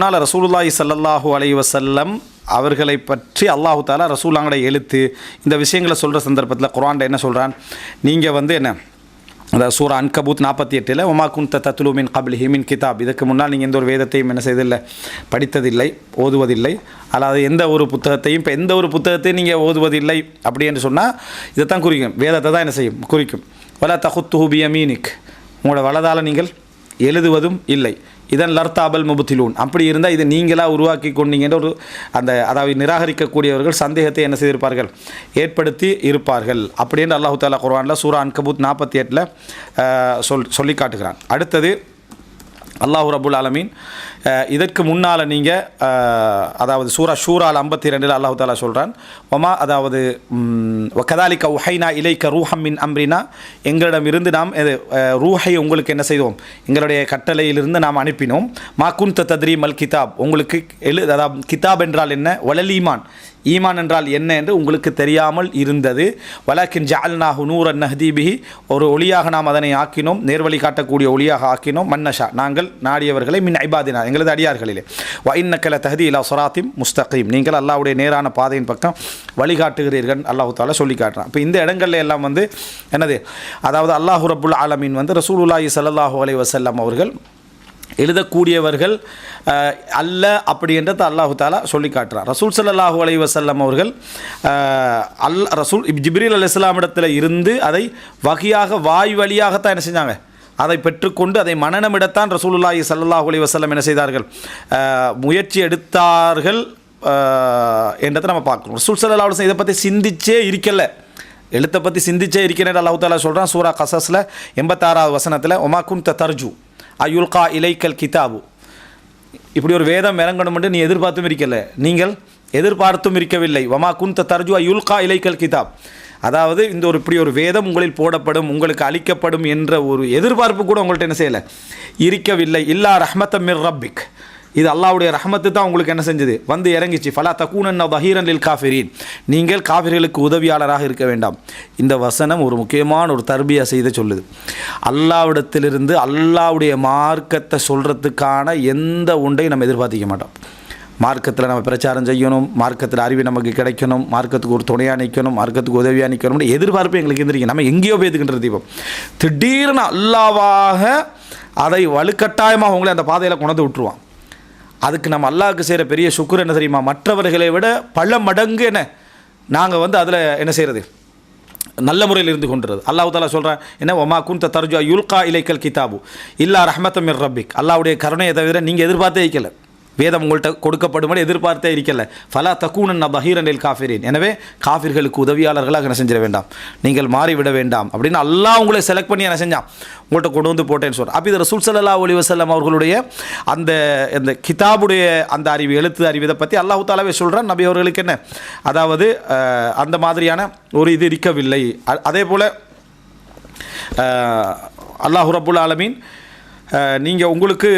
முன்னால் ரசூலுல்லாஹி ஸல்லல்லாஹு அலைஹி வஸல்லம் அவர்களை பற்றி அல்லாஹு தாலா ரசூலாங்கட எழுத்து. இந்த விஷயங்களை சொல்கிற சந்தர்ப்பத்தில் குரான்ட என்ன சொல்கிறான் நீங்கள் வந்து என்ன? அந்த சூரா அன்கபூத் நாற்பத்தி எட்டில் உமா குந்த தத்துலு மின் கபில் ஹிமின் கிதாப். இதுக்கு முன்னால் நீங்கள் எந்த ஒரு வேதத்தையும் என்ன செய்ததில்லை படித்ததில்லை ஓதுவதில்லை. அல்லாது எந்த ஒரு புத்தகத்தையும் இப்போ எந்த ஒரு புத்தகத்தையும் நீங்கள் ஓதுவதில்லை அப்படி என்று சொன்னால் தான் குறிக்கும். வேதத்தை தான் என்ன செய்யும்? குறிக்கும். வலா தகுத்து பியமீனிக். உங்களோட வலதால் நீங்கள் எழுதுவதும் இல்லை. இதன் லர்த்தாபல் முபுத்திலூன். அப்படி இருந்தால் இதை நீங்களாக உருவாக்கி கொண்டீங்கன்ற ஒரு அந்த அதாவது நிராகரிக்கக்கூடியவர்கள் சந்தேகத்தை என்ன செய்திருப்பார்கள்? ஏற்படுத்தி இருப்பார்கள். அப்படின்னு அல்லாஹு தாலா குர்வானில் சூரா அன்கபூத் நாற்பத்தி எட்டில் சொல் சொல்லி காட்டுகிறான். அடுத்தது அல்லாஹு ரபுல் ஆலமீன் இதற்கு முன்னால் நீங்கள் அதாவது சூரா ஷூரால் ஐம்பத்தி ரெண்டில் அல்லாஹு தாலா சொல்கிறான் ஒமா அதாவது கதாலிக்க உஹைனா இலைக்க ரூஹம் மின் அம்ரினா எங்களிடம் இருந்து நாம் இது, ரூஹை உங்களுக்கு என்ன செய்தோம்? எங்களுடைய கட்டளையிலிருந்து நாம் அனுப்பினோம். மா குந்த தத்ரி மல் கிதாப் உங்களுக்கு எழு அதாவது கிதாப் என்றால் என்ன? வலல் ஈமான். ஈமான் என்றால் என்ன என்று உங்களுக்கு தெரியாமல் இருந்தது. வழக்கின் ஜால்நாஹு நூர் நஹதீபிஹி ஒரு ஒளியாக நாம் அதனை ஆக்கினோம். நேர்வழி காட்டக்கூடிய ஒளியாக ஆக்கினோம். மன்னஷா நாங்கள் நாடியவர்களை மின் ஐபாதினா எங்களது அடியார்களிலே. வ இன்னக்கல தஹதி இலா சொராத்திம் முஸ்தகீம். நீங்கள் அல்லாவுடைய நேரான பாதையின் பக்கம் வழிகாட்டுகிறீர்கள். அல்லாஹு தாலா சொல்லி காட்டுறான் இப்போ இந்த இடங்கள்ல எல்லாம் வந்து என்னது? அதாவது அல்லாஹு ரபுல் ஆலமீன் வந்து ரசூலுல்லாஹி ஸல்லல்லாஹு அலைஹி வசல்லம் அவர்கள் எழுதக்கூடியவர்கள் அல்ல அப்படி என்றதை அல்லாஹு தாலா சொல்லி காட்டுறார் ரசூல் ஸல்லல்லாஹு அலை வசல்லம் அவர்கள் அல் ரசூல் இப் ஜிப்ரீல் அலி இடத்துல இருந்து அதை வகையாக வாய் வழியாகத்தான் என்ன செஞ்சாங்க? அதை பெற்றுக்கொண்டு அதை மனநமிடத்தான் ரசூலுல்லாஹி சல்லாஹ் அலி வசல்லம் என்ன செய்தார்கள்? முயற்சி எடுத்தார்கள் என்றதை நம்ம பார்க்கணும் ரசூல் சல்லா அலுவலம் இதை பற்றி சிந்திச்சே இருக்கல. எழுத்தை பற்றி சிந்திச்சே இருக்கிறேன் அல்லாஹ் தாலா சொல்கிறான் சூரா கசஸில் எண்பத்தாறாவது வசனத்தில் ஒமா த தர்ஜு அயுல்கா இலைக்கல் கிதாபு. இப்படி ஒரு வேதம் இறங்கணும் என்று நீ எதிர்பார்த்தும் இருக்கல. நீங்கள் எதிர்பார்த்தும் இருக்கவில்லை. வமா த தர்ஜு அயுல்கா இலைக்கல் கிதாப். அதாவது இந்த ஒரு இப்படி ஒரு வேதம் உங்களில் போடப்படும் உங்களுக்கு அளிக்கப்படும் என்ற ஒரு எதிர்பார்ப்பு கூட உங்கள்கிட்ட என்ன செய்யலை? இருக்கவில்லை. இல்லா ரஹ்மத்தம் மிர் ரப்பிக். இது அல்லாவுடைய ரஹமத்து தான் உங்களுக்கு என்ன செஞ்சது? வந்து இறங்கிச்சு. ஃபலா தக்கூனன் வஹீரன் லில் காஃபிரீன். நீங்கள் காஃபிர்களுக்கு உதவியாளராக இருக்க வேண்டாம். இந்த வசனம் ஒரு முக்கியமான ஒரு தர்பியா செய்த சொல்லுது. அல்லாவிடத்திலிருந்து அல்லாவுடைய மார்க்கத்தை சொல்கிறதுக்கான எந்த ஒன்றையும் நம்ம எதிர்பார்த்திக்க மாட்டோம். மார்க்கத்தில் நம்ம பிரச்சாரம் செய்யணும் மார்க்கத்தில் அறிவு நமக்கு கிடைக்கணும் மார்க்கத்துக்கு ஒரு துணையாக நிற்கணும் மார்க்கத்துக்கு உதவியாக நிற்கணும்னு எதிர்பார்ப்பு எங்களுக்கு இருந்திருக்கு. நம்ம எங்கேயோ போய்த்துக்கின்ற தீபம் திடீர்னு அல்லாவாக அதை வலுக்கட்டாயமாக உங்களை அந்த பாதையில் கொண்டு விட்டுருவான். அதுக்கு நம்ம அல்லாவுக்கு செய்கிற பெரிய சுக்குர் என்ன தெரியுமா? மற்றவர்களை விட பல மடங்கு என்ன? நாங்கள் வந்து அதில் என்ன செய்கிறது நல்ல முறையில் இருந்து கொண்டுறது அல்லாஹ் தாலா சொல்கிறேன் என்ன? ஒமா குந்த தர்ஜா யுல்கா இலைக்கல் கிதாபு. இல்லா ரஹமத்தமிர் ரப்பிக். அல்லாவுடைய கருணையை தவிர நீங்கள் எதிர்பார்த்தே வைக்கலை. வேதம் உங்கள்கிட்ட கொடுக்கப்படும்படி எதிர்பார்த்தே இருக்கல. ஃபலா தக்கூனன் பஹீரனில் காஃபிரின். எனவே காஃபிர்களுக்கு உதவியாளர்களாக என்ன செஞ்சிட வேண்டாம். நீங்கள் மாறிவிட வேண்டாம். அப்படின்னு அல்லா உங்களை செலக்ட் பண்ணி என்ன செஞ்சான்? உங்கள்கிட்ட கொண்டு வந்து போட்டேன்னு சொல்கிறேன் அப்போ இது ரசூல் ஸல்லல்லாஹு அலைஹி அவர்களுடைய அந்த இந்த கிதாபுடைய அந்த அறிவு எழுத்து அறிவு இதை பற்றி அல்லாஹு தாலாவே சொல்கிறான் நபி அவர்களுக்கு என்ன? அதாவது அந்த மாதிரியான ஒரு இது இருக்கவில்லை. அதே போல் அல்லாஹு ரபுல் ஆலமீன் நீங்கள் உங்களுக்கு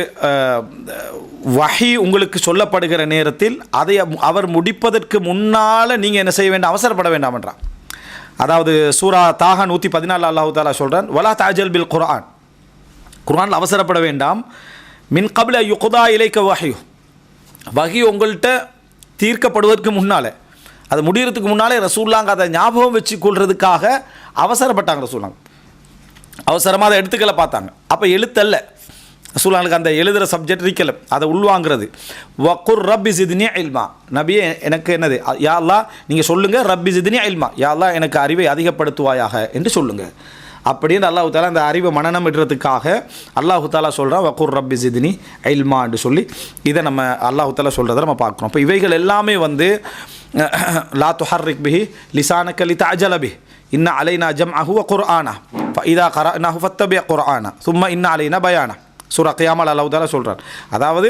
வகை உங்களுக்கு சொல்லப்படுகிற நேரத்தில் அதை அவர் முடிப்பதற்கு முன்னால் நீங்கள் என்ன செய்ய வேண்டாம் அவசரப்பட வேண்டாம் என்றான். அதாவது சூரா தாகா நூற்றி பதினாலு அல்லாஹு தாலா சொல்கிறான் வலா தாஜல் பில் குரான் குர்ஆனில் அவசரப்பட வேண்டாம். மின் கபில யுகுதா இலைக்க வகையோ வகி உங்கள்கிட்ட தீர்க்கப்படுவதற்கு முன்னால் அது முடிகிறதுக்கு முன்னாலே ரசூல்லாங்க அதை ஞாபகம் வச்சு கொள்றதுக்காக அவசரப்பட்டாங்க ரசூல்லாங்க அவசரமாக அதை எடுத்துக்கல பார்த்தாங்க. அப்போ எழுத்தல்ல. ரசூலானுக்கு அந்த எழுதுகிற சப்ஜெக்ட் இருக்கல அதை உள்வாங்கிறது. வக்குர் ரப்பி சிதினி இல்மா. நபியே எனக்கு என்னது? யா நீங்கள் சொல்லுங்கள் ரப்பி சிதினி இல்மா. யா எனக்கு அறிவை அதிகப்படுத்துவாயாக என்று சொல்லுங்கள் அப்படின்னு அல்லாஹு தாலா அந்த அறிவை மனநம் இடுறதுக்காக அல்லாஹு தாலா சொல்கிறான் வக்குர் ரப்பி ஜிதினி இல்மான்னு சொல்லி. இதை நம்ம அல்லாஹு தாலா சொல்கிறத நம்ம பார்க்குறோம். இப்போ இவைகள் எல்லாமே வந்து லா துஹர்ரிக் பிஹி லிசானக்க லி தாஜலபி இன்ன அலைனா ஜம் அஹுவ குர்ஆனா. இதா கரா நஹு ஃபத்தபி குர்ஆனா. சும்மா இன்ன அலைனா பயானா. சூரா கியாமல் அல்லாஹ் சொல்கிறார் அதாவது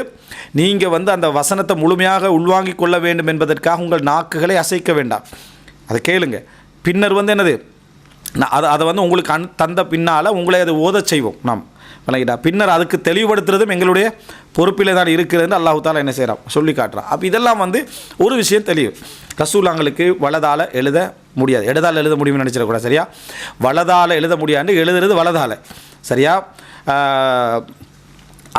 நீங்கள் வந்து அந்த வசனத்தை முழுமையாக உள்வாங்கிக் கொள்ள வேண்டும் என்பதற்காக உங்கள் நாக்குகளை அசைக்க வேண்டாம். அதை கேளுங்க. பின்னர் வந்து என்னது? நான் அதை அதை வந்து உங்களுக்கு அன் தந்த பின்னால் உங்களை அதை ஓதச் செய்வோம். நாம் விளங்கிட்டா? பின்னர் அதுக்கு தெளிவுபடுத்துறதும் எங்களுடைய பொறுப்பில் தான் இருக்கிறதுன்னு அல்லாஹு தாலா என்ன செய்கிறான் சொல்லி காட்டுறான். அப்போ இதெல்லாம் வந்து ஒரு விஷயம் தெளிவு. ரசூலாங்களுக்கு வலதால் எழுத முடியாது. இடதால் எழுத முடியும்னு நினச்சிடக்கூடாது சரியா? வலதால் எழுத முடியாது. எழுதுறது வலதால். சரியா?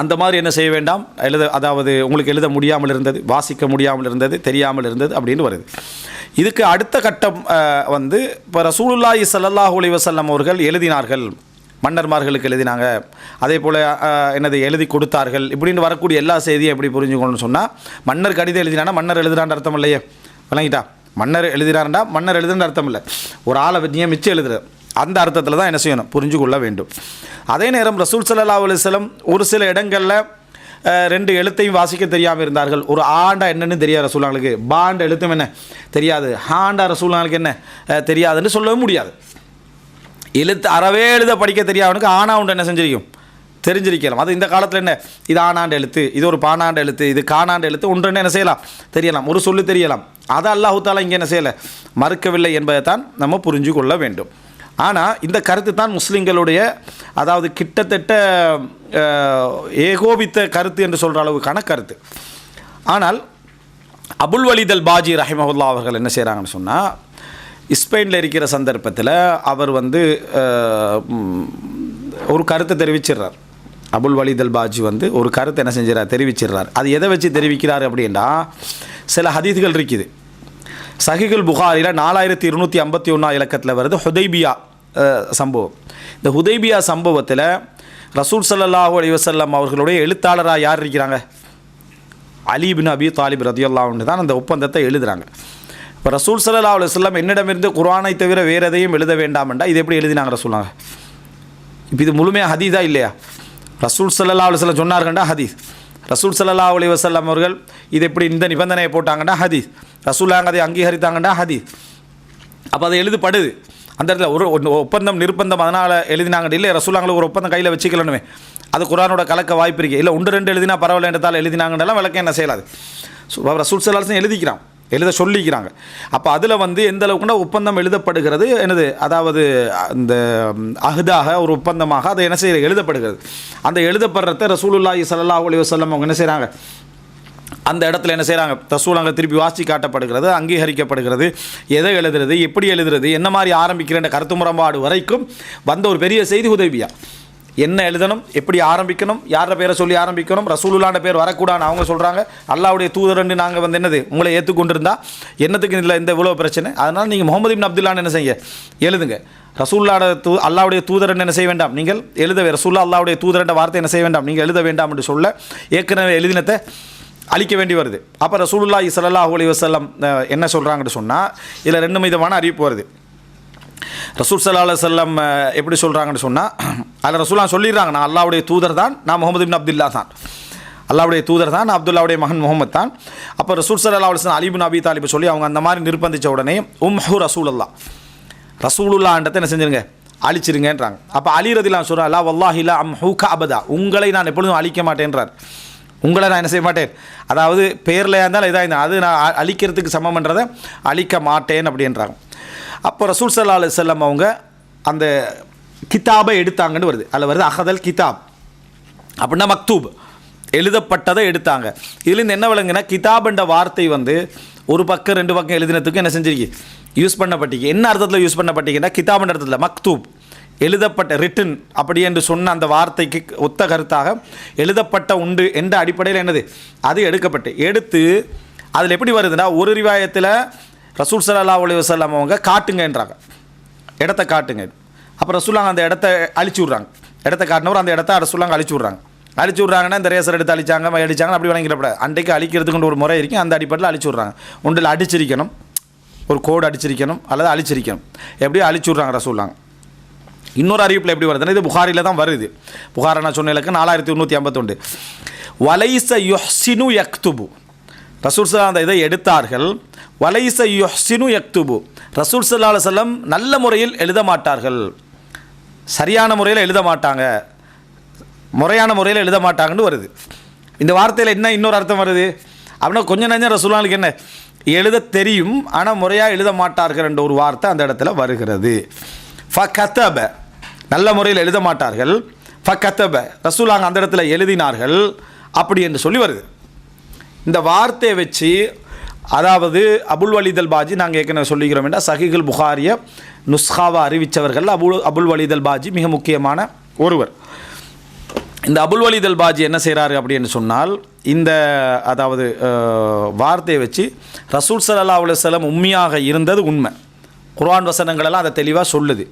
அந்த மாதிரி என்ன செய்ய வேண்டாம்? எழுத அதாவது உங்களுக்கு எழுத முடியாமல் இருந்தது வாசிக்க முடியாமல் இருந்தது தெரியாமல் இருந்தது அப்படின்னு வருது. இதுக்கு அடுத்த கட்டம் வந்து இப்போ ரசூலுல்லாஹி சல்லாஹூ அலைஹி வஸல்லம் அவர்கள் எழுதினார்கள். மன்னர்மார்களுக்கு எழுதினாங்க. அதே போல் என்னது எழுதி கொடுத்தார்கள். இப்படின்னு வரக்கூடிய எல்லா செய்தியும் எப்படி புரிஞ்சுக்கணும்னு சொன்னால் மன்னர் கடிதம் எழுதினானா மன்னர் எழுதுறான்னு அர்த்தம் இல்லையே? விளங்கிட்டா? மன்னர் எழுதினாருண்டா மன்னர் எழுதுன்னு அர்த்தம் இல்லை. ஒரு ஆளை நியமித்து எழுதுறது அந்த அர்த்தத்தில் தான் என்ன செய்யணும்? புரிஞ்சு கொள்ள வேண்டும். அதே நேரம் ரசூல் சல்லா அலைஹி ஒரு சில இடங்களில் ரெண்டு எழுத்தையும் வாசிக்க தெரியாமல் இருந்தார்கள். ஒரு ஆண்டா என்னன்னு தெரியாது ரசூலாங்களுக்கு பாண்ட எழுத்தும் என்ன? தெரியாது. ஹாண்டா ரசூலாங்களுக்கு என்ன? தெரியாதுன்னு சொல்லவே முடியாது. எழுத்து அறவே எழுத படிக்க தெரியாதவனுக்கு ஆனா உண்டு என்ன செஞ்சிருக்கும்? தெரிஞ்சிருக்கலாம். அது இந்த காலத்தில் என்ன? இது ஆனாண்டு எழுத்து இது ஒரு பானாண்டு எழுத்து இது காணாண்டு எழுத்து ஒன்றுன்னு என்ன செய்யலாம்? தெரியலாம். ஒரு சொல்லு தெரியலாம். அதை அல்லாஹூத்தாலா இங்கே என்ன செய்யலை? மறுக்கவில்லை என்பதை தான் நம்ம புரிஞ்சு கொள்ள வேண்டும். ஆனால் இந்த கருத்து தான் முஸ்லீம்களுடைய அதாவது கிட்டத்தட்ட ஏகோபித்த கருத்து என்று சொல்கிற அளவுக்கான கருத்து. ஆனால் அபுல் வலிதல் பாஜி ரஹிமஹுல்லா அவர்கள் என்ன செய்கிறாங்கன்னு சொன்னால் ஸ்பெயினில் இருக்கிற சந்தர்ப்பத்தில் அவர் வந்து ஒரு கருத்தை தெரிவிச்சிடுறார் அபுல் வலிதல் பாஜி வந்து ஒரு கருத்தை என்ன செஞ்சிடறார் தெரிவிச்சிடுறார் அது எதை வச்சு தெரிவிக்கிறார் அப்படின்னா சில ஹதீதுகள் இருக்குது. சஹிகுல் புகாரில் நாலாயிரத்தி இருநூற்றி ஐம்பத்தி ஒன்றா இலக்கத்தில் வருது ஹுதைபியா சம்பவம். இந்த ஹுதைபியா சம்பவத்தில் ரசூல் சல்லாஹூ அலி வஸல்லம் அவர்களுடைய எழுத்தாளராக யார் இருக்கிறாங்க? அலிபின் அபி தாலிப் ரதியுல்லான்னு தான் அந்த ஒப்பந்தத்தை எழுதுகிறாங்க இப்போ ரசூல் சல்லா அலி வல்லம் என்னிடமிருந்து குரானை தவிர வேறு எதையும் எழுத வேண்டாம்டா இது எப்படி எழுதினாங்க ரசூலாங்க இப்போ இது முழுமையாக ஹதீதா இல்லையா? ரசூல் சல்லா அலைஹி வஸல்லம் சொன்னார்கள்டா ஹதீஸ். ரசூல் சல்லா அலி வஸல்லம் அவர்கள் இது எப்படி இந்த நிபந்தனையை போட்டாங்கன்னா ஹதீஸ்? ரசூலாங்க அதை அங்கீகரித்தாங்கடா ஹதீஸ். அப்போ அதை எழுதப்படுது. அந்த இடத்துல ஒரு ஒப்பந்தம் நிர்பந்தம் அதனால் எழுதினாங்க இல்லை ரசூலாங்களுக்கு ஒரு ஒப்பந்தம் கையில் வச்சுக்கலனுமே. அது குரானோட கலக்க வாய்ப்பு இருக்குது இல்லை ஒன்று ரெண்டு எழுதினா பரவாயில்லன்றதால் எழுதினாங்கன்றலாம் விளக்கம் என்ன செய்யலாது. ரசூல் சலாசன் எழுதிக்கிறான். எழுத சொல்லிக்கிறாங்க. அப்போ அதில் வந்து எந்த அளவுக்குனா ஒப்பந்தம் எழுதப்படுகிறது என்னது அதாவது அந்த அகுதாக ஒரு ஒப்பந்தமாக அதை என்ன செய்ய எழுதப்படுகிறது. அந்த எழுதப்படுறத ரசூலுல்லாஹி ஸல்லல்லாஹு அலி வசல்லம் அவங்க என்ன செய்கிறாங்க அந்த இடத்துல என்ன செய்கிறாங்க ரசூல் திருப்பி வாசி காட்டப்படுகிறது அங்கீகரிக்கப்படுகிறது. எதை எழுதுறது எப்படி எழுதுறது என்ன மாதிரி ஆரம்பிக்கிறேன் கருத்து முரண்பாடு வரைக்கும் வந்த ஒரு பெரிய செய்தி உதவியா? என்ன எழுதணும் எப்படி ஆரம்பிக்கணும் யார பேரை சொல்லி ஆரம்பிக்கணும் ரசூலுல்லாண்ட பேர் வரக்கூடாதுன்னு அவங்க சொல்கிறாங்க அல்லாவுடைய தூதரன்னு நாங்கள் வந்து என்னது உங்களை ஏற்றுக்கொண்டிருந்தா என்னத்துக்கு இதில் இந்த இவ்வளோ பிரச்சனை? அதனால் நீங்கள் முகமது இப்னு அப்துல்லான்னு என்ன செய்ய எழுதுங்க. ரசூல்லாட தூ அல்லாவுடைய தூதரன் என்ன செய்ய வேண்டாம்? நீங்கள் எழுத ரசூல்லா அல்லாவுடைய தூதரன் வார்த்தை என்ன செய்ய வேண்டாம்? நீங்கள் எழுத வேண்டாம் என்று சொல்ல ஏற்கனவே எழுதினத்தை அழிக்க வேண்டி வருது. அப்போ ரசூலுல்லா இசலல்லா அலி வசல்லம் என்ன சொல்கிறாங்கன்னு சொன்னால் இதில் ரெண்டு விதமான அறிவிப்பு வருது. ரசூல் சல்லா அலி செல்லம் எப்படி சொல்கிறாங்கன்னு சொன்னால் அதில் ரசூலா சொல்லிடுறாங்க நான் அல்லாவுடைய தூதர் தான் நான் முகமது பின் அப்துல்லா தான். அல்லாவுடைய தூதர் தான் நான் அப்துல்லாவுடைய மகன் முகமது தான். அப்போ ரசூல் சல்லா அலுவலம் அலிபின் அபி தாலிபை சொல்லி அவங்க அந்த மாதிரி நிர்பந்தித்த உடனே உம் ஹூ ரசூல் அல்லா ரசூலுல்லான்றதை என்ன செஞ்சிருங்க? அழிச்சிருங்கன்றாங்க. அப்போ அலி ரதிலாம் அல்லா வல்லாஹிலா அம் ஹூ அபதா. உங்களை நான் எப்பொழுதும் அழிக்க மாட்டேன்றார். உங்களை நான் என்ன செய்ய மாட்டேன்? அதாவது பேரில் இருந்தாலும் இதாக இருந்தால் அது நான் அழிக்கிறதுக்கு சமம்ன்றதை அழிக்க மாட்டேன் அப்படின்றாங்க. அப்போ ரசூல் சல்லா அலி செல்லம் அவங்க அந்த கிதாபை எடுத்தாங்கன்னு வருது. அதில் வருது அகதல் கிதாப். அப்படின்னா மக்தூப். எழுதப்பட்டதை எடுத்தாங்க. இதுலேருந்து என்ன விளங்குனா கிதாப்ன்ற வார்த்தை வந்து ஒரு பக்கம் ரெண்டு பக்கம் எழுதினத்துக்கு என்ன செஞ்சிருக்கு? யூஸ் பண்ணப்பட்டிருக்கு. என்ன அர்த்தத்தில் யூஸ் பண்ணப்பட்டிருக்குன்னா கிதாப்ன்ற அர்த்தத்தில் மக்தூப். எழுதப்பட்ட ரிட்டன் அப்படி என்று சொன்ன அந்த வார்த்தைக்கு ஒத்த கருத்தாக எழுதப்பட்ட உண்டு என்ற அடிப்படையில் என்னது? அது எடுக்கப்பட்டு எடுத்து அதில் எப்படி வருதுன்னா ஒரு ரிவாயத்தில் ரசூல் சல்லா அலைஹி வசல்லாம் அவங்க காட்டுங்கன்றாங்க இடத்த காட்டுங்க. அப்போ ரசூலாங்க அந்த இடத்த அழிச்சு விட்றாங்க. இடத்த காட்டினவர் அந்த இடத்த ரசூலாங்க அழிச்சு விட்றாங்க. அழிச்சு விட்றாங்கன்னா இந்த ரேசர் எடுத்து அழிச்சாங்க அடிச்சாங்க அப்படி வழங்கிடப்படாது அன்றைக்கு அழிக்கிறதுக்குன்ற ஒரு முறை இருக்கும் அந்த அடிப்படையில் அழிச்சு விட்றாங்க. ஒன்றில் அடிச்சிருக்கணும். ஒரு கோடு அடிச்சிருக்கணும் அல்லது அழிச்சிருக்கணும். எப்படியோ அழிச்சு விட்றாங்க ரசூலாங்க இன்னொரு அறிவிப்பில் எப்படி வருதுன்னா இது புகாரில் தான் வருது. புகாரை நான் சொன்ன இலக்கு நாலாயிரத்தி முந்நூற்றி ஐம்பத்தொண்டு வலைச யுஹ்சினு யக்துபு. ரசூல் சல்லா அந்த இதை எடுத்தார்கள். வலைச யுஹ்சினு யக்துபு. ரசூல் சல்லா செல்லம் நல்ல முறையில் எழுத மாட்டார்கள். சரியான முறையில் எழுத மாட்டாங்க. முறையான முறையில் எழுத மாட்டாங்கன்னு வருது. இந்த வார்த்தையில் என்ன இன்னொரு அர்த்தம் வருது? அப்படின்னா கொஞ்சம் நஞ்சம் ரசூலாளுக்கு என்ன எழுத தெரியும் ஆனால் முறையாக எழுத மாட்டார்கள் என்ற ஒரு வார்த்தை அந்த இடத்துல வருகிறது. ஃப கத்தப நல்ல முறையில் எழுத மாட்டார்கள். ஃபக்கத்தப ரசூலாங்க அந்த இடத்துல எழுதினார்கள். அப்படி என்று சொல்லி வருது. இந்த வார்த்தையை வச்சு அதாவது அபுல் வலிதல் பாஜி நாங்கள் ஏற்கனவே சொல்லிக்கிறோம் என்றால் சஹிகுல் புகாரிய நுஸ்ஹாவை அறிவித்தவர்கள் அபுல் அபுல் வலிதல் பாஜி மிக முக்கியமான ஒருவர். இந்த அபுல் வலிதல் பாஜி என்ன செய்கிறாரு அப்படின்னு சொன்னால் இந்த அதாவது வார்த்தையை வச்சு ரசூல் சல்லா அலுவலம் உண்மையாக இருந்தது உண்மை. குர்ஆன் வசனங்கள் எல்லாம் அதை தெளிவாக சொல்லுது.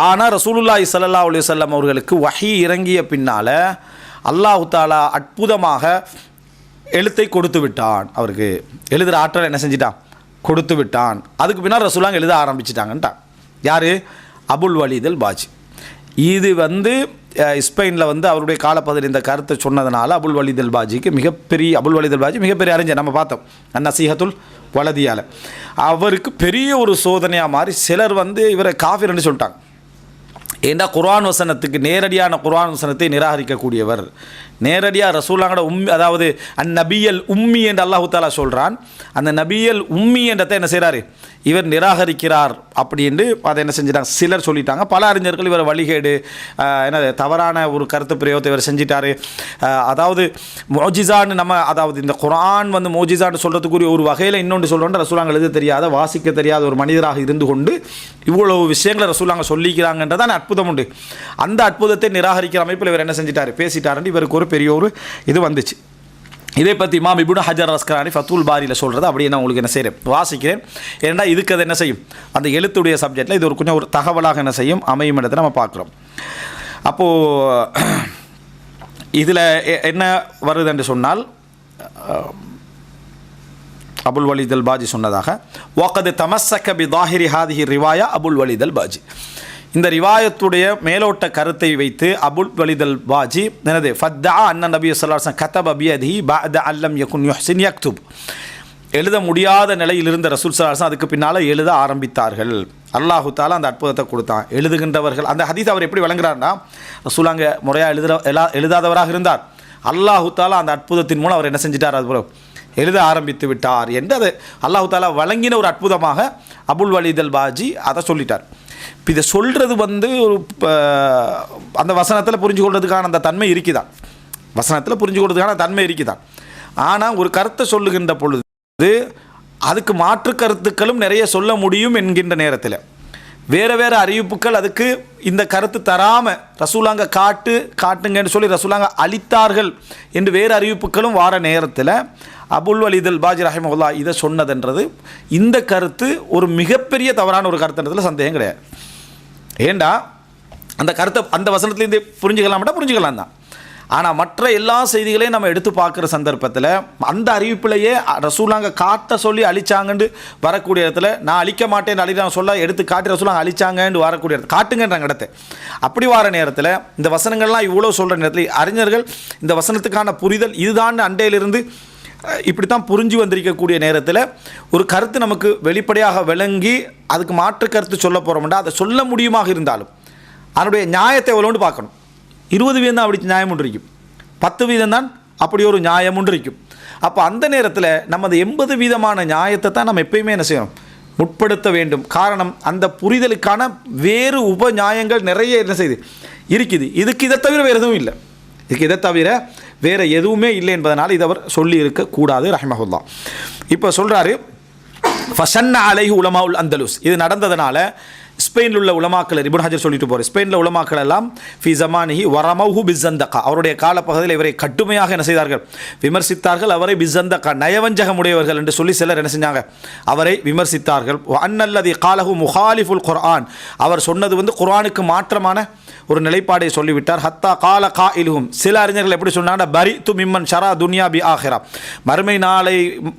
ஆனால் ரசூலுல்லாஹி சல்லா அலி சொல்லம் அவர்களுக்கு வஹி இறங்கிய பின்னால் அல்லாஹு தாலா அற்புதமாக எழுத்தை கொடுத்து விட்டான் அவருக்கு. எழுதுகிற ஆற்றல் என்ன செஞ்சிட்டான் கொடுத்து விட்டான். அதுக்கு பின்னால் ரசூலாங்க எழுத ஆரம்பிச்சிட்டாங்கன்ட்டான் யார்? அபுல் வலிதல் பாஜி. இது வந்து ஸ்பெயினில் வந்து அவருடைய காலப்பதில் இந்த கருத்தை சொன்னதுனால அபுல் வலிதல் பாஜிக்கு மிகப்பெரிய அபுல் வலிதல் பாஜி மிகப்பெரிய அறிஞர். நம்ம பார்த்தோம். நசீஹத்துல் வலதியால். அவருக்கு பெரிய ஒரு சோதனையாக மாறி சிலர் வந்து இவரை காஃபிர்னு சொல்லிட்டாங்க. ஏண்டா குர்ஆன் வசனத்துக்கு நேரடியான குர்ஆன் வசனத்தை நிராகரிக்கக்கூடியவர்? நேரடியாக ரசூலாங்கட உம்மி அதாவது அந்நபியல் உம்மி என்று அல்லாஹு தாலா சொல்கிறான் அந்த நபியல் உம்மி என்றதை என்ன செய்கிறாரு இவர் நிராகரிக்கிறார் அப்படின்னு அதை என்ன செஞ்சிட்டாங்க? சிலர் சொல்லிட்டாங்க. பல அறிஞர்கள் இவர் வழிகேடு என்ன என்னது தவறான ஒரு கருத்து பிரயோகத்தை இவர் செஞ்சிட்டாரு. அதாவது மோஜிசான்னு நம்ம அதாவது இந்த குரான் வந்து மோஜிசான்னு சொல்கிறதுக்குரிய ஒரு வகையில் இன்னொன்று சொல்கிறோன்ற ரசூலாங்க எழுத தெரியாத வாசிக்க தெரியாத ஒரு மனிதராக இருந்து கொண்டு இவ்வளவு விஷயங்களை ரசூலாங்க சொல்லிக்கிறாங்கன்றதான் அற்புதம் உண்டு. அந்த அற்புதத்தை நிராகரிக்கிற அமைப்பில் இவர் என்ன செஞ்சிட்டாரு? பேசிட்டாருன்னு இவருக்கு ஒரு பெரிய ஒரு இது வந்துச்சு. இதை பற்றி இமாம் இபுன் ஹஜர் ரஸ்கரானி ஃபத்துல் பாரியில் சொல்கிறது அப்படியே நான் உங்களுக்கு என்ன செய்கிறேன் வாசிக்கிறேன். ஏன்னா இதுக்கு அது என்ன செய்யும்? அந்த எழுத்துடைய சப்ஜெக்டில் இது ஒரு கொஞ்சம் ஒரு தகவலாக என்ன செய்யும்? அமையும் இடத்தை நம்ம பார்க்குறோம். அப்போது இதில் என்ன வருதுன்னு சொன்னால் அபுல் வலிதல் பாஜி சொன்னதாக வாக்கது தமசக்க பி தாஹிரி ஹாதிஹி ரிவாயா அபுல் வலிதல் பாஜி. இந்த ரிவாயத்துடைய மேலோட்ட கருத்தை வைத்து அபுல் வலிதல் அல் பாஜி எனது ஃபத்தா அண்ணன் நபி சொல்லாசன் கதப் அபியதி பத அல்லம் யகுன் யுஹ்சின் யக்துப். எழுத முடியாத நிலையில் இருந்த ரசூல் சலாசன் அதுக்கு பின்னால் எழுத ஆரம்பித்தார்கள். அல்லாஹு தாலா அந்த அற்புதத்தை கொடுத்தான். எழுதுகின்றவர்கள் அந்த ஹதீஸ் அவர் எப்படி வழங்குறாருன்னா ரசூலாங்க முறையாக எழுதுற எல்லா எழுதாதவராக இருந்தார். அல்லாஹு தாலா அந்த அற்புதத்தின் மூலம் அவர் என்ன செஞ்சிட்டார் அது போல எழுத ஆரம்பித்து விட்டார் என்று அதை அல்லாஹு தாலா வழங்கின ஒரு அற்புதமாக அபுல் வலிதல் பாஜி அதை சொல்லிட்டார். இப்போ இதை சொல்கிறது வந்து ஒரு அந்த வசனத்தில் புரிஞ்சு கொள்றதுக்கான அந்த தன்மை இருக்குதான். வசனத்தில் புரிஞ்சு கொள்றதுக்கான தன்மை இருக்குதான். ஆனால் ஒரு கருத்தை சொல்லுகின்ற பொழுது அதுக்கு மாற்று கருத்துக்களும் நிறைய சொல்ல முடியும் என்கின்ற நேரத்தில். வேறு வேறு அறிவிப்புகள் அதுக்கு இந்த கருத்து தராமல் ரசூலாங்க காட்டு காட்டுங்கன்னு சொல்லி ரசூலாங்க அளித்தார்கள் என்று வேறு அறிவிப்புகளும் வார நேரத்தில் அபுல் வலிதல் பாஜி ரஹிமுல்லா இதை சொன்னதுன்றது இந்த கருத்து ஒரு மிகப்பெரிய தவறான ஒரு கருத்துன்றதுல சந்தேகம் கிடையாது. ஏண்டா? அந்த கருத்தை அந்த வசனத்துலேருந்து புரிஞ்சுக்கலாம்டா புரிஞ்சுக்கலாம் தான். ஆனால் மற்ற எல்லா செய்திகளையும் நம்ம எடுத்து பார்க்குற சந்தர்ப்பத்தில் அந்த அறிவிப்பிலேயே ரசூலாங்க காட்ட சொல்லி அழிச்சாங்கன்னு வரக்கூடிய இடத்துல நான் அழிக்க மாட்டேன் அழிதான் சொல்ல எடுத்து காட்டி ரசூலாங்க அழிச்சாங்கன்னு வரக்கூடிய இடத்துல காட்டுங்கன்றாங்க இடத்த. அப்படி வர நேரத்தில் இந்த வசனங்கள்லாம் இவ்வளோ சொல்கிற நேரத்தில் அறிஞர்கள் இந்த வசனத்துக்கான புரிதல் இதுதான் அண்டையிலிருந்து இப்படி இப்படித்தான் புரிஞ்சு வந்திருக்கக்கூடிய நேரத்தில் ஒரு கருத்து நமக்கு வெளிப்படையாக விளங்கி அதுக்கு மாற்று கருத்து சொல்ல போகிறோம்னா அதை சொல்ல முடியுமாக இருந்தாலும் அதனுடைய நியாயத்தை எவ்வளோன்னு பார்க்கணும். இருபது வீதம் தான் அப்படி நியாயம் ஒன்று இருக்கும். பத்து வீதம் தான் அப்படி ஒரு நியாயம் ஒன்று இருக்கும். அப்போ அந்த நேரத்தில் நம்ம அந்த எண்பது வீதமான நியாயத்தை தான் நம்ம எப்பயுமே என்ன செய்யணும்? முற்படுத்த வேண்டும். காரணம் அந்த புரிதலுக்கான வேறு உப நியாயங்கள் நிறைய என்ன செய்யுது இருக்குது. இதுக்கு இதை தவிர வேறு எதுவும் இல்லை. இதுக்கு இதை தவிர வேறு எதுவுமே இல்லை என்பதனால் இதை அவர் சொல்லி இருக்கக்கூடாது ரஹ்மஹுல்லா. இப்போ சொல்கிறாரு ஃபசன்ன அலைஹு உலமாவுல் அந்தலுஸ். இது நடந்ததுனால ஸ்பெயினில் உள்ள உலமாக்கள் இபுன் ஹஜர் சொல்லிட்டு போகிறார் ஸ்பெயினில் உலமாக்கள் எல்லாம் ஃபி ஜமானிஹி வரமௌஹு பிஸ்ஸந்தகா அவருடைய காலப்பகுதியில் இவரை கடுமையாக என்ன செய்தார்கள்? விமர்சித்தார்கள் அவரை பிஸ்ஸந்தகா நயவஞ்சகமுடையவர்கள் என்று சொல்லி சிலர் என்ன செஞ்சாங்க? அவரை விமர்சித்தார்கள். அன்னல்லதி காலஹு முஹாலிஃபுல் குர்ஆன். அவர் சொன்னது வந்து குர்ஆனுக்கு மாற்றமான ஒரு நிலைப்பாடை சொல்லிவிட்டார். ஹத்தா கால கா இலுகும் சில அறிஞர்கள் எப்படி சொன்னாங்கன்னா பரி து மிம்மன் ஷரா துன்யா பி ஆஹிரா. மறுமை நாளை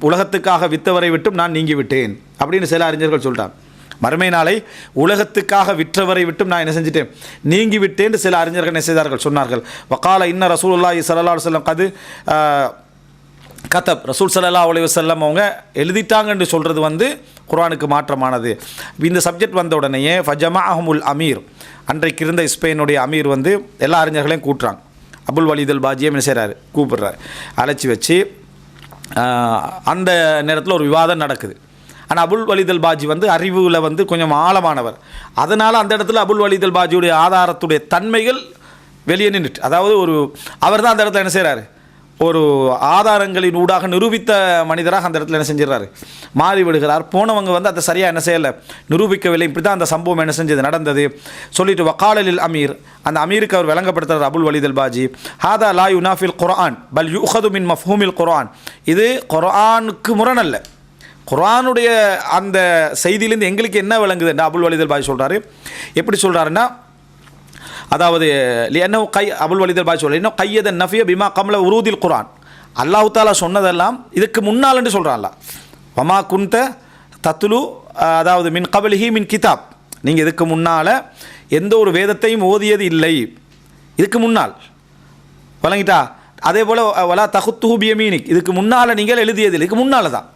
உலகத்துக்காக வித்தவரை விட்டும் நான் நீங்கிவிட்டேன். அப்படின்னு சில அறிஞர்கள் சொல்லிட்டாங்க மறுமை நாளை உலகத்துக்காக விற்றவரை விட்டும் நான் என்ன செஞ்சிட்டேன்? நீங்கி விட்டேன் சில அறிஞர்கள் என்ன செய்தார்கள்? சொன்னார்கள். வக்கால இன்ன ரசூலுல்லாஹி ஸல்லல்லாஹு அலைஹி கது கதப் கத்தப். ரசூல் சல்லா அலைஹி வஸல்லம் அவங்க எழுதிட்டாங்கன்னு சொல்கிறது வந்து குரானுக்கு மாற்றமானது. இந்த சப்ஜெக்ட் வந்த உடனேயே ஃபஜமாஹமுல் அமீர். அன்றைக்கு இருந்த ஸ்பெயினுடைய அமீர் வந்து எல்லா அறிஞர்களையும் கூட்டுறாங்க. அபுல் வலிதல் பாஜியை என்ன செய்கிறாரு கூப்பிடுறாரு. அழைச்சி வச்சு அந்த நேரத்தில் ஒரு விவாதம் நடக்குது. ஆனால் அபுல் வலிதல் பாஜி வந்து அறிவில் வந்து கொஞ்சம் ஆழமானவர். அதனால் அந்த இடத்துல அபுல் வலிதல் பாஜியுடைய ஆதாரத்துடைய தன்மைகள் வெளியே நின்றுட்டு அதாவது ஒரு அவர் தான் அந்த இடத்துல என்ன செய்கிறாரு ஒரு ஆதாரங்களின் ஊடாக நிரூபித்த மனிதராக அந்த இடத்துல என்ன செஞ்சிடறாரு? மாறி விடுகிறார். போனவங்க வந்து அதை சரியாக என்ன செய்யலை. நிரூபிக்கவில்லை. இப்படி தான் அந்த சம்பவம் என்ன செஞ்சது? நடந்தது. சொல்லிட்டு வக்காலலில் அமீர். அந்த அமீருக்கு அவர் விளங்கப்படுத்துறார் அபுல் வலிதல் பாஜி. ஹாதா லா யுனாஃபில் குரான் பல் யுஹது மின் மஃஹூமில் குரான் இது முரண் முரணல்ல. குரானுடைய அந்த செய்தியிலேருந்து எங்களுக்கு என்ன விளங்குதுன்னா அபுல் வலிதல் பாஜி சொல்கிறாரு எப்படி சொல்கிறாருன்னா அதாவது என்ன கை அபுல் வலிதல் பாய் சொல்ல இன்னும் கையத நஃபிய பிமா கமல உருதில் குரான் அல்லாஹு தாலா சொன்னதெல்லாம் இதுக்கு முன்னால் என்று சொல்கிறான்ல வமா குந்த தத்துலு அதாவது மின் கபலிஹி மின் கிதாப். நீங்கள் இதுக்கு முன்னால் எந்த ஒரு வேதத்தையும் ஓதியது இல்லை. இதுக்கு முன்னால். வழங்கிட்டா அதே போல் வலா தகுத்துஹு பியமீனிக். இதுக்கு முன்னால் நீங்கள் எழுதியது இதுக்கு முன்னால் தான்.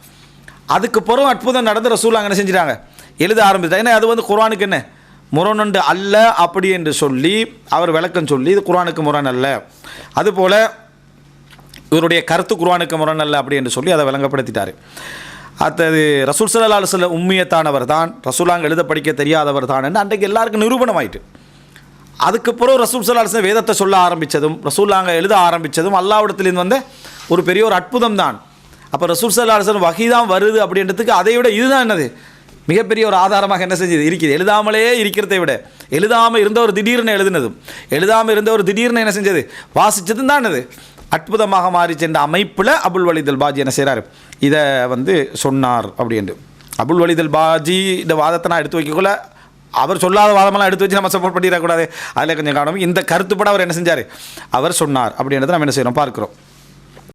அதுக்கு பிறகு அற்புதம் நடந்து ரசூலாங்க என்ன செஞ்சிட்டாங்க? எழுத ஆரம்பித்தாங்க ஏன்னா அது வந்து குரானுக்கு என்ன? முரணொண்டு அல்ல அப்படி என்று சொல்லி அவர் விளக்கம் சொல்லி இது குர்ஆனுக்கு முரண் அல்ல. அதுபோல் இவருடைய கருத்து குரானுக்கு முரண் அல்ல அப்படி என்று சொல்லி அதை விளங்கப்படுத்திட்டார். அடுத்தது ரசூல் சல்லா அலுவல உண்மையத்தானவர் தான் ரசூலாங்க எழுத படிக்க தெரியாதவர் தான் என்று அன்றைக்கு எல்லாருக்கும் நிரூபணம் ஆயிட்டு அதுக்கு பிறகு ரசூல் சல்லா அலுவலம் வேதத்தை சொல்ல ஆரம்பித்ததும் ரசூலாங்க எழுத ஆரம்பித்ததும் அல்லாவிடத்துலேருந்து வந்த ஒரு பெரிய ஒரு அற்புதம் தான். அப்போ ரசூல் சல்லா அலுவலம் வகை தான் வருது அப்படின்றதுக்கு அதை விட இதுதான் என்னது? மிகப்பெரிய ஒரு ஆதாரமாக என்ன செஞ்சது? இருக்குது எழுதாமலே இருக்கிறதை விட எழுதாமல் இருந்தவர் திடீர்னு எழுதினதும் எழுதாமல் இருந்தவர் திடீர்னு என்ன செஞ்சது? வாசித்ததும் தான் அற்புதமாக மாறி சென்ற அமைப்பில் அபுல் வலிதல் பாஜி என்ன செய்கிறார் இதை வந்து சொன்னார் அப்படின்ட்டு. அபுல் வலிதல் பாஜி இந்த வாதத்தை நான் எடுத்து வைக்கக்குள்ள அவர் சொல்லாத வாதமெல்லாம் எடுத்து வச்சு நம்ம சப்போர்ட் பண்ணிடக்கூடாது. அதில் கொஞ்சம் காரணம் இந்த கருத்துப்பட அவர் என்ன செஞ்சார்? அவர் சொன்னார் அப்படின்றத நம்ம என்ன செய்கிறோம் பார்க்குறோம்.